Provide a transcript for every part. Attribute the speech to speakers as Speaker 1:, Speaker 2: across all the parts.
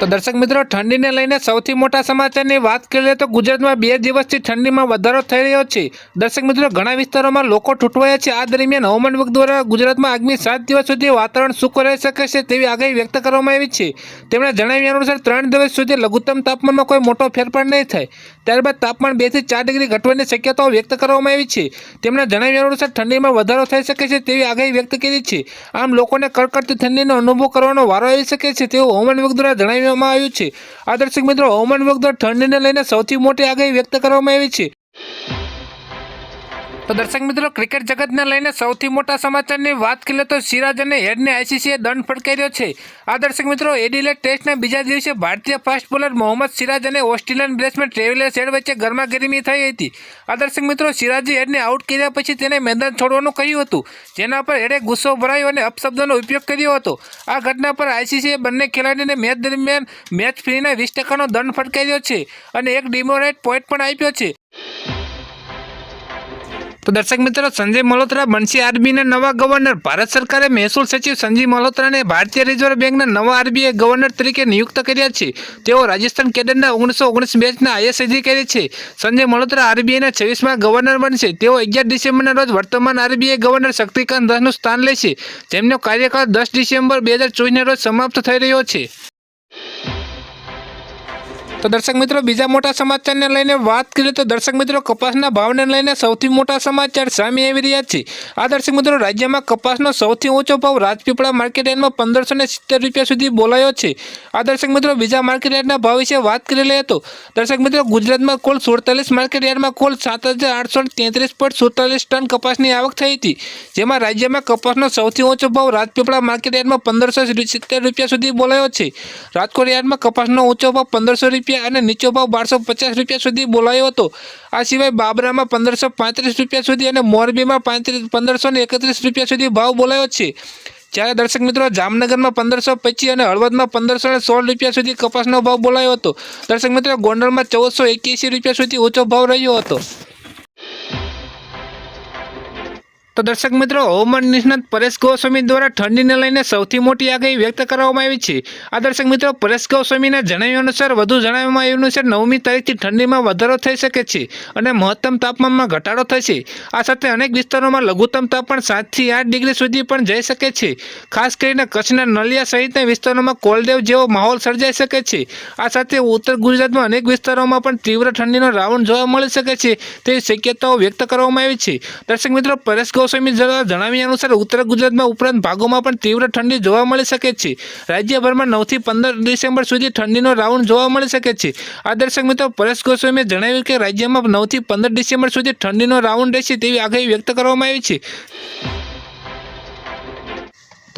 Speaker 1: તો દર્શક મિત્રો, ઠંડીને લઈને સૌથી મોટા સમાચારની વાત કરીએ તો ગુજરાતમાં બે દિવસથી ઠંડીમાં વધારો થઈ રહ્યો છે. દર્શક મિત્રો, ઘણા વિસ્તારોમાં લોકો ઠૂંટવાયા છે. આ દરમિયાન હવામાન વિભાગ દ્વારા ગુજરાતમાં આગામી સાત દિવસ સુધી વાતાવરણ સૂકું રહી શકે છે તેવી આગાહી વ્યક્ત કરવામાં આવી છે. તેમણે જણાવ્યા અનુસાર, ત્રણ દિવસ સુધી લઘુત્તમ તાપમાનમાં કોઈ મોટો ફેરફાર નહીં થાય. ત્યારબાદ તાપમાન બેથી ચાર ડિગ્રી ઘટવાની શક્યતાઓ વ્યક્ત કરવામાં આવી છે. તેમણે જણાવ્યા અનુસાર, ઠંડીમાં વધારો થઈ શકે છે તેવી આગાહી વ્યક્ત કરી છે. આમ લોકોને કડકડતી ઠંડીનો અનુભવ કરવાનો વારો આવી શકે છે તેવું હવામાન વિભાગ દ્વારા જણાવ્યું કરવામાં આવ્યું છે. આ દર્શક મિત્રો, હવામાન વિભાગ ઠંડીને લઈને સૌથી મોટી આગાહી વ્યક્ત કરવામાં આવી છે. તો દર્શક મિત્રો, ક્રિકેટ જગતને લઈને સૌથી મોટા સમાચારની વાત કરીએ તો સિરાજ અને હેડને આઈસીસીએ દંડ ફટકાર્યો છે. આ દર્શક મિત્રો એડિલેટ ટેસ્ટના બીજા દિવસે ભારતીય ફાસ્ટ બોલર મોહમ્મદ સિરાજ અને ઓસ્ટ્રેલિયન બેટ્સમેન ટ્રેવિલર હેડ વચ્ચે ગરમાગરમી થઈ હતી. આ દર્શક મિત્રો, સિરાજે હેડને આઉટ કર્યા પછી તેને મેદાન છોડવાનું કહ્યું હતું, જેના પર હેડે ગુસ્સો ભરાયો અને અપશબ્દોનો ઉપયોગ કર્યો હતો. આ ઘટના પર આઈસીસીએ બંને ખેલાડીને મેચ દરમિયાન મેચ ફ્રીના વીસ ટકાનો દંડ ફટકાર્યો છે અને એક ડિમોરેટ પોઈન્ટ પણ આપ્યો છે. દર્શક મિત્રો, સંજય મલ્હોત્રા બનશે આરબીના નવા ગવર્નર ભારત સરકારે મહેસૂલ સચિવ સંજય મલ્હોત્રાને ભારતીય રિઝર્વ બેંકના નવા આરબીઆઈ ગવર્નર તરીકે નિયુક્ત કર્યા છે. તેઓ રાજસ્થાન કેડરના ઓગણીસો ઓગણીસ બેચના આઈએસ અધિકારી છે. સંજય મલ્હોત્રા આરબીઆઈના છવ્વીસમાં ગવર્નર બનશે. તેઓ અગિયાર ડિસેમ્બરના રોજ વર્તમાન આરબીઆઈ ગવર્નર શક્તિકાંત દાસનું સ્થાન લેશે. જેમનો કાર્યકાળ દસ ડિસેમ્બર બે હજાર ચોવીસના રોજ સમાપ્ત થઈ રહ્યો છે. તો દર્શક મિત્રો, બીજા મોટા સમાચારને લઈને વાત કરીએ તો દર્શક મિત્રો, કપાસના ભાવને લઈને સૌથી મોટા સમાચાર સામે આવી રહ્યા છે. આ દર્શક મિત્રો, રાજ્યમાં કપાસનો સૌથી ઊંચો ભાવ રાજપીપળા માર્કેટ યાર્ડમાં પંદરસો સિત્તેર રૂપિયા સુધી બોલાયો છે. આ દર્શક મિત્રો, બીજા માર્કેટ યાર્ડના ભાવ વિશે વાત કરી લઈએ તો દર્શક મિત્રો, ગુજરાતમાં કુલ સુડતાલીસ માર્કેટ યાર્ડમાં કુલ સાત હજાર આઠસો તેત્રીસ પોઈન્ટ સુડતાલીસ ટન કપાસની આવક થઈ હતી. જેમાં રાજ્યમાં કપાસનો સૌથી ઊંચો ભાવ રાજપીપળા માર્કેટ યાર્ડમાં પંદરસો સિત્તેર રૂપિયા સુધી બોલાયો છે. રાજકોટ યાર્ડમાં કપાસનો ઊંચો ભાવ પંદરસો રૂપિયા અને નીચો ભાવ બારસો પચાસ રૂપિયા સુધી બોલાયો હતો. આ સિવાય બાબરામાં પંદરસો પાંત્રીસ રૂપિયા સુધી અને મોરબીમાં પાંત્રીસ, પંદરસો ને એકત્રીસ રૂપિયા સુધી ભાવ બોલાયો છે. જ્યારે દર્શક મિત્રો, જામનગરમાં પંદરસો પચીસ અને હળવદમાં પંદરસો ને સોળ રૂપિયા સુધી કપાસનો ભાવ બોલાયો હતો. દર્શક મિત્રો, ગોંડલમાં ચૌદસો એક્યાસી રૂપિયા સુધી ઊંચો ભાવ રહ્યો હતો. તો દર્શક મિત્રો, હવામાન નિષ્ણાત પરેશ ગોસ્વામી દ્વારા ઠંડીને લઈને સૌથી મોટી આગાહી વ્યક્ત કરવામાં આવી છે. આ દર્શક મિત્રો, પરેશ ગોસ્વામીના જણાવ્યા અનુસાર વધુ જણાવવામાં આવ્યું અનુસાર નવમી તારીખથી ઠંડીમાં વધારો થઈ શકે છે અને મહત્તમ તાપમાનમાં ઘટાડો થશે. આ સાથે અનેક વિસ્તારોમાં લઘુત્તમ તાપમાન સાતથી આઠ ડિગ્રી સુધી પણ જઈ શકે છે. ખાસ કરીને કચ્છના નલિયા સહિતના વિસ્તારોમાં કોલદેવ જેવો માહોલ સર્જાઈ શકે છે. આ સાથે ઉત્તર ગુજરાતમાં અનેક વિસ્તારોમાં પણ તીવ્ર ઠંડીનો રાઉન્ડ જોવા મળી શકે છે તેવી શક્યતાઓ વ્યક્ત કરવામાં આવી છે. દર્શક મિત્રો, પરેશ ગોસ્વામી જણાવ્યા અનુસાર ઉત્તર ગુજરાતમાં ઉપરાંત ભાગોમાં પણ તીવ્ર ઠંડી જોવા મળી શકે છે. રાજ્યભરમાં નવથી પંદર ડિસેમ્બર સુધી ઠંડીનો રાઉન્ડ જોવા મળી શકે છે. આ દર્શક મિત્રો, પરેશ ગોસ્વામીએ જણાવ્યું કે રાજ્યમાં નવથી પંદર ડિસેમ્બર સુધી ઠંડીનો રાઉન્ડ રહેશે તેવી આગાહી વ્યક્ત કરવામાં આવી છે.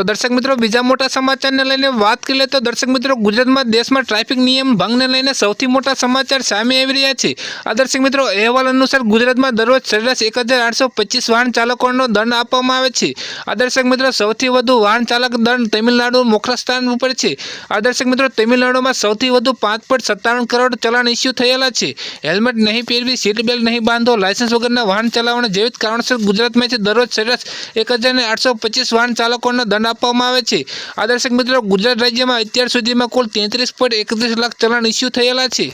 Speaker 1: તો દર્શક મિત્રો, બીજા મોટા સમાચારને લઈને વાત કરીએ તો દર્શક મિત્રો, ગુજરાતમાં દેશમાં ટ્રાફિક નિયમ ભંગને લઈને સૌથી મોટા સમાચાર સામે આવી રહ્યા છે. આ દર્શક મિત્રો, અહેવાલ અનુસાર ગુજરાતમાં દરરોજ સરેરાશ એક વાહન ચાલકોનો દંડ આપવામાં આવે છે. આ દર્શક મિત્રો, સૌથી વધુ વાહન ચાલક દંડ તમિલનાડુ મોખરા સ્થાન ઉપર છે. આ દર્શક મિત્રો, તમિલનાડુમાં સૌથી વધુ પાંચ કરોડ ચલાણ ઇસ્યુ થયેલા છે. હેલ્મેટ નહીં પહેરવી સીટ બેલ્ટ નહીં બાંધો લાયસન્સ વગરના વાહન ચલાવવાના જેવી કારણોસર ગુજરાતમાં છે. દરરોજ સરેરાશ એક વાહન ચાલકોનો દંડ આપવામાં આવે છે. આ દર્શક મિત્રો, ગુજરાત રાજ્યમાં અત્યાર સુધીમાં કુલ તેત્રીસ પોઈન્ટ એકત્રીસ લાખ ચલણ ઇસ્યુ થયેલા છે.